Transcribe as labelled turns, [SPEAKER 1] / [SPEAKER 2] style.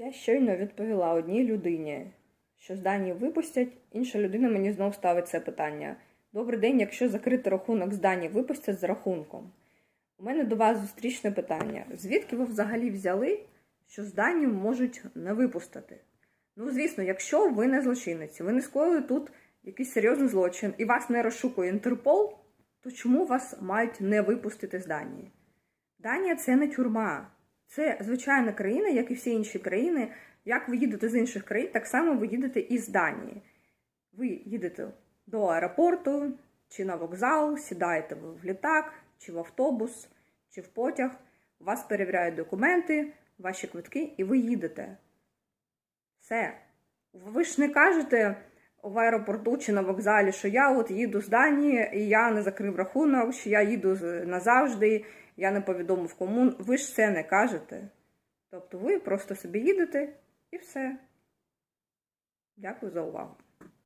[SPEAKER 1] Я щойно відповіла одній людині, що з Данії випустять, інша людина мені знов ставить це питання. Добрий день, якщо закрити рахунок з Данії, випустять з рахунком. У мене до вас зустрічне питання. Звідки ви взагалі взяли, що з Данії можуть не випустити? Ну, звісно, якщо ви не злочинець, ви не скоїли тут якийсь серйозний злочин і вас не розшукує Інтерпол, то чому вас мають не випустити з Данії? Данія це не тюрма. Це звичайна країна, як і всі інші країни. Як ви їдете з інших країн, так само ви їдете із Данії. Ви їдете до аеропорту чи на вокзал, сідаєте ви в літак, чи в автобус, чи в потяг. Вас перевіряють документи, ваші квитки, і ви їдете. Все. Ви ж не кажете в аеропорту чи на вокзалі, що я от їду з Данії, і я не закрив рахунок, що я їду назавжди, я не повідомив кому. Ви ж це не кажете. Тобто ви просто собі їдете і все. Дякую за увагу.